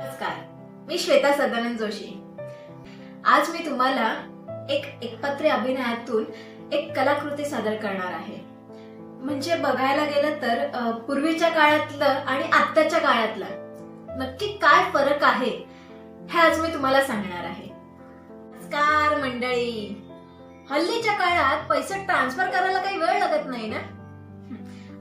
नमस्कार. मी श्वेता सदानंद जोशी. आज मी तुम्हाला एक एकपात्री अभिनयातून एक कलाकृती सादर करणार आहे. म्हणजे बघायला गेलं तर पूर्वीच्या काळातलं आणि आत्ताच्या काळातलं नक्की काय फरक आहे हे आज मी तुम्हाला सांगणार आहे. नमस्कार मंडळी. हल्लीच्या काळात पैसे ट्रान्सफर करायला काही वेळ लागत नाही ना?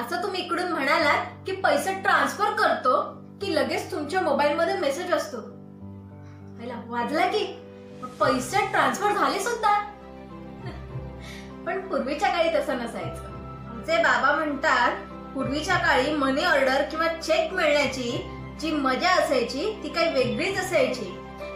असं तुम्ही इकडून म्हणालात की पैसे ट्रान्सफर करतो? की लगेच तुमच्या मोबाईल मध्ये मेसेज असतो वाजला की पैसे ट्रान्सफर झाले सुद्धा. पण पूर्वीच्या काळी तसं नसायचं. आमचे बाबा म्हणतात पूर्वीच्या काळी मनी ऑर्डर किंवा चेक मिळण्याची जी मजा असायची ती काही वेगळीच असायची.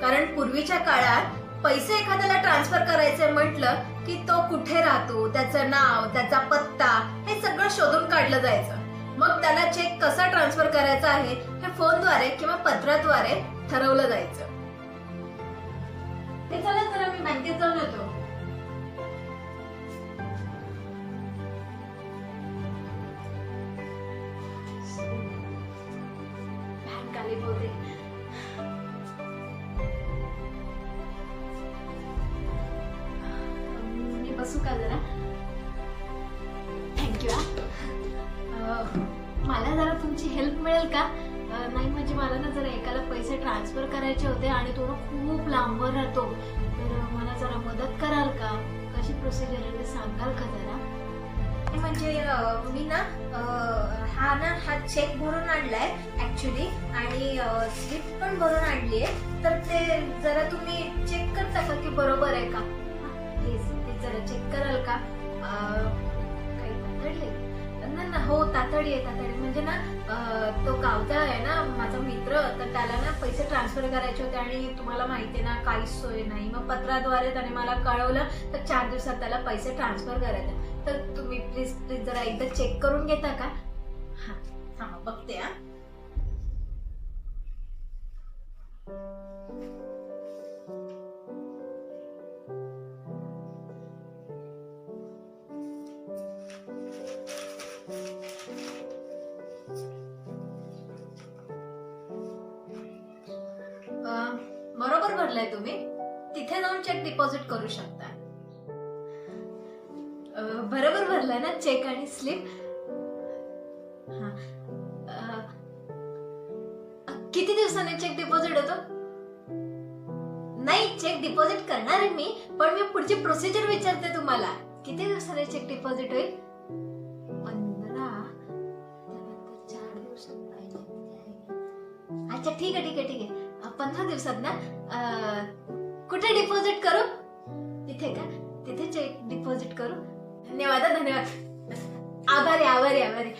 कारण पूर्वीच्या काळात पैसे एखाद्याला ट्रान्सफर करायचे म्हटलं की तो कुठे राहतो त्याचं नाव त्याचा पत्ता हे सगळं शोधून काढलं जायचं. मग त्याला चेक कसा ट्रान्सफर करायचा आहे हे फोनद्वारे किंवा पत्राद्वारे ठरवलं जायचं. ते चला जरा मी बँकेत जाऊन येतो. बँक आली बहुतेक. पैसे ट्रान्सफर करायचे होते आणि तो ना खूप लांबवर राहतो. तर मला जरा मदत कराल का? कशी प्रोसिजर आहे ते सांगाल का जरा? म्हणजे मी ना हा ना हा चेक भरून आणलाय ऍक्च्युली आणि स्लिप पण भरून आणली आहे. तर ते जरा तुम्ही चेक करता का की बरोबर आहे का? प्लीज जरा चेक कराल का? काही ना ना हो तातडी आहे तातडी. म्हणजे ना अं, तो गावचा आहे ना माझा मित्र तर त्याला ना पैसे ट्रान्सफर करायचे होते आणि तुम्हाला माहिती आहे ना काहीच सोय नाही. मग पत्राद्वारे त्याने मला कळवलं तर चार दिवसात त्याला पैसे ट्रान्सफर करायचे. तर तुम्ही प्लीज प्लीज जरा एकदा चेक करून घेता का? हा हा बघते हा. भरलाय तुम्ही तिथे जाऊन चेक डिपॉझिट करू शकता. बरोबर भरलाय ना चेक आणि स्लिप किती दिवसाने चेक डिपॉझिट होतो? नाही चेक डिपॉझिट करणार आहे मी पण मी पुढची प्रोसिजर विचारते तुम्हाला. किती दिवसाने चेक डिपॉझिट होईल? पंधरा. चार अच्छा ठीक आहे ठीक आहे ठीक आहे. पंधरा दिवसात ना कुठे डिपॉझिट करू? तिथे का? तिथे चेक डिपॉझिट करू. धन्यवाद धन्यवाद. आभारी आभारी आभारी.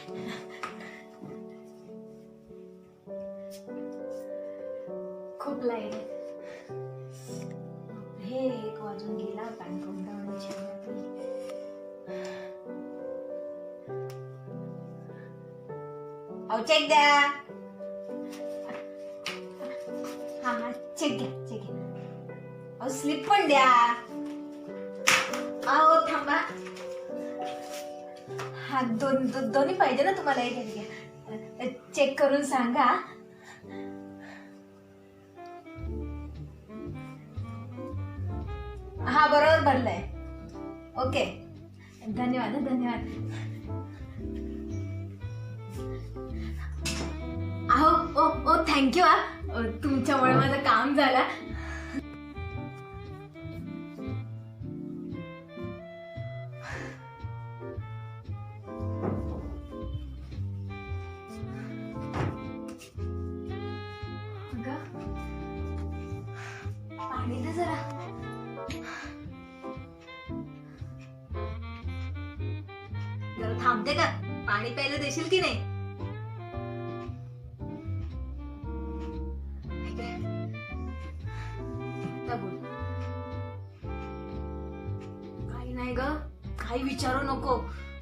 खूप लाइट हे एक वाजून गेला बँक अहो चेक द्या. चेक घ्या चेक घ्या अहो स्लिप पण द्या. अहो थांबा. हा दोन दो- दोन्ही पाहिजे ना तुम्हाला एक घ्या. चेक करून सांगा. हा बरोबर भरलंय. ओके. धन्यवाद धन्यवाद. अहो ओ ओ थँक्यू हा. तुमच्यामुळे माझं झाला. पाणी ना जरा. जरा थांबते का? पाणी प्यायला देशील की नाही?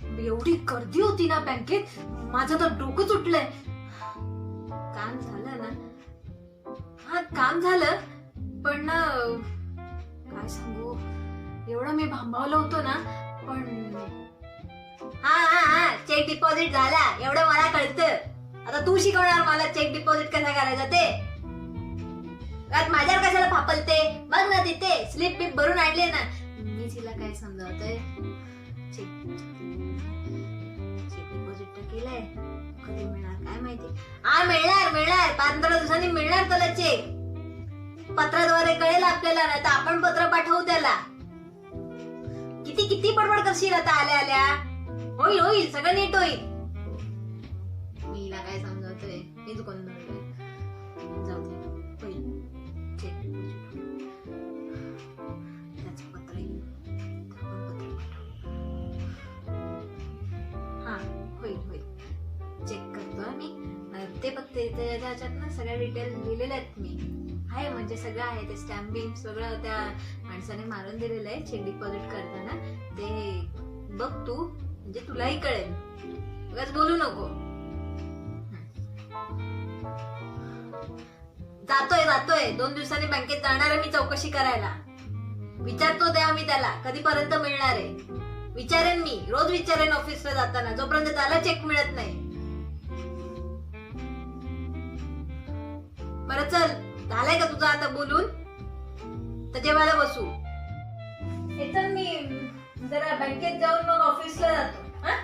एवढी गर्दी होती ना बँकेत माझं तर डोकंच उठलंय काम झालं ना? हा काम झालं. पण ना काय सांगू? एवढं मी भांबावलं होतो ना पण हा हा हा चेक डिपॉझिट झाला. एवढं मला कळतं. आता तू शिकवणार मला चेक डिपॉझिट कसा करायचा ते. माझ्यावर कशाला फापलते? बघ ना तिथे स्लिप बिप भरून आणले ना. दिलाय. कधी मिळणार? काय माहिती? हा मिळणार मिळणार. पंधरा दिवसांनी मिळणार त्याला चेक पत्राद्वारे कळेल आपल्याला ना तर आपण पत्र पाठवू त्याला. किती किती बडबड करशील आता आल्या आल्या? होईल होईल. सगळं नीट होईल. तर पत्ते ना सगळ्या डिटेल लिहिलेल्या आहेत मी. आहे म्हणजे सगळं आहे. ते स्टॅम्प बिम्प सगळं त्या माणसाने मारून दिलेलं आहे चेक डिपॉझिट करताना. ते बघ तू म्हणजे तुलाही कळेल. उगाच बोलू नको. जातोय जातोय. दोन दिवसांनी बँकेत जाणार आहे मी चौकशी करायला. विचारतो द्या मी त्याला कधीपर्यंत मिळणार आहे? विचारेन मी. रोज विचारेन ऑफिसला जाताना. जोपर्यंत त्याला चेक मिळत नाही. बरं चल. झालंय का तुझं आता बोलून? तर जेवायला बसू. हे चल मी जरा बँकेत जाऊन मग ऑफिसला जातो. हा?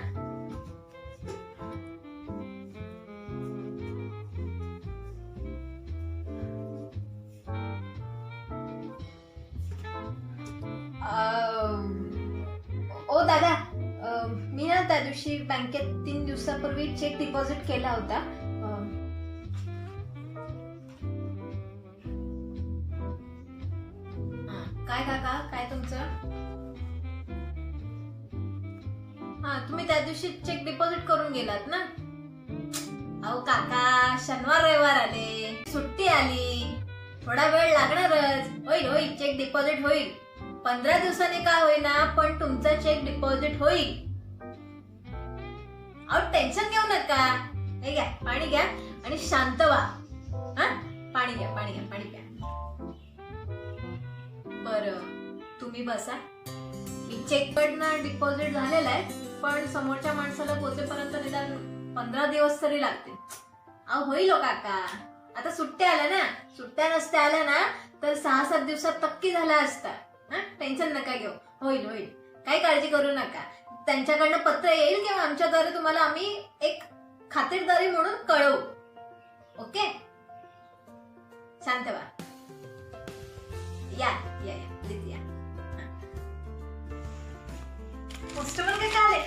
ओ दादा. मी ना त्या दिवशी बँकेत तीन दिवसापूर्वी चेक डिपॉझिट केला होता. तुम्ही त्या दिवशी चेक डिपॉझिट करून गेलात ना? अहो काका शनिवार रविवार आले. सुट्टी आली. थोडा वेळ लागणारच. होईल होईल चेक डिपॉझिट होईल. पंधरा दिवसांनी का होईना पण तुमचा चेक डिपॉझिट होईल. अहो टेन्शन घेऊ नका. हे घ्या पाणी घ्या आणि शांत व्हा. हा? पाणी घ्या पाणी घ्या पाणी घ्या बर तुम्ही बसा. मी चेक कडनं डिपॉझिट झालेला आहे. पण समोरच्या माणसाला पोचेपर्यंत निदान पंधरा दिवस तरी लागतील. अहो होईल हो काका. आता सुट्ट्या आल्या ना. सुट्ट्या नसत्या आल्या ना तर सहा सात दिवसात तक्की झाला असता हा? टेन्शन नका घेऊ. होईल होईल. काही काळजी करू नका. त्यांच्याकडनं पत्र येईल किंवा आमच्याद्वारे तुम्हाला आम्ही एक खातिरदारी म्हणून कळवू. ओके? शांत या या या. या. पोस्टमन काय आले?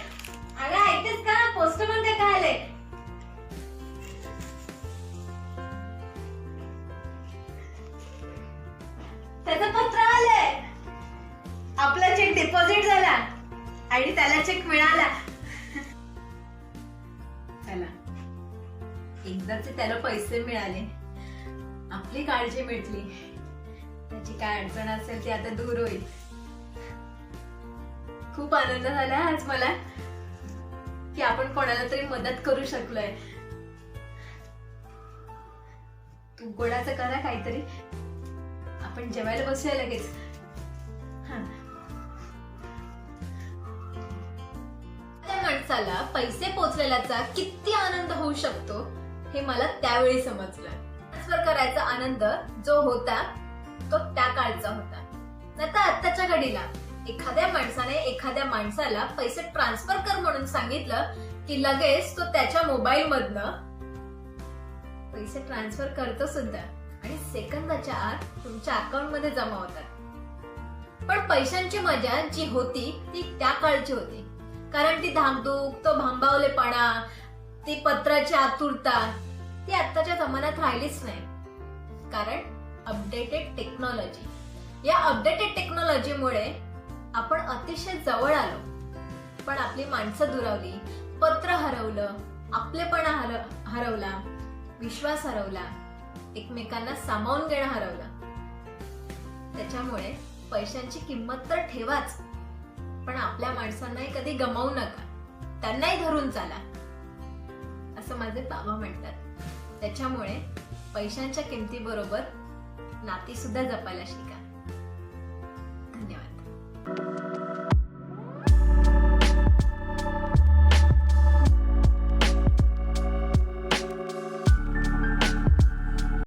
अगं ऐकतेस का? पोस्टमन काय आले? त्याचं पत्र आलंय. आपला चेक डिपॉझिट झाला. आणि त्याला चेक मिळाला. चला. एकदाचे त्याला पैसे मिळाले. आपली काळजी मिटली. त्याची काय अडचण असेल ती आता दूर होईल. खूप आनंद झाला आज मला की आपण कोणाला तरी मदत करू शकलोय. तू गोडाचं करा काहीतरी. आपण जेवायला बसूया लगेच. हा. त्या माणसाला पैसे पोचलेल्याचा किती आनंद होऊ शकतो हे मला त्यावेळी समजलं. ट्रान्सफर करायचा आनंद जो होता तो त्या काळचा होता. नाही तर आत्ताच्या घडीला. एखाद्या माणसाने एखाद्या माणसाला पैसे ट्रान्सफर कर म्हणून सांगितलं की लगेच तो त्याच्या मोबाईल मधन पैसे ट्रान्सफर करतो सुद्धा. आणि सेकंदाच्या आत तुमच्या अकाउंटमध्ये जमा होतात. पण पैशांची मजा जी होती ती त्या काळची होती. कारण ती धामधूक तो भांबावलेपणा ती पत्राची आतुरता ती आत्ताच्या जमान्यात राहिलीच नाही. कारण अपडेटेड टेक्नॉलॉजी या अपडेटेड टेक्नॉलॉजीमुळे आपण अतिशय जवळ आलो. पण आपली माणसं दुरावली पत्र हरवलं आपलेपणा हर- हरवला विश्वास हरवला एकमेकांना सामावून घेणं हरवलं. त्याच्यामुळे पैशांची किंमत तर ठेवाच पण आपल्या माणसांनाही कधी गमावू नका. त्यांनाही धरून चाला असं माझे बाबा म्हणतात. त्याच्यामुळे पैशांच्या किमतीबरोबर नाती सुद्धा जपायला शिका.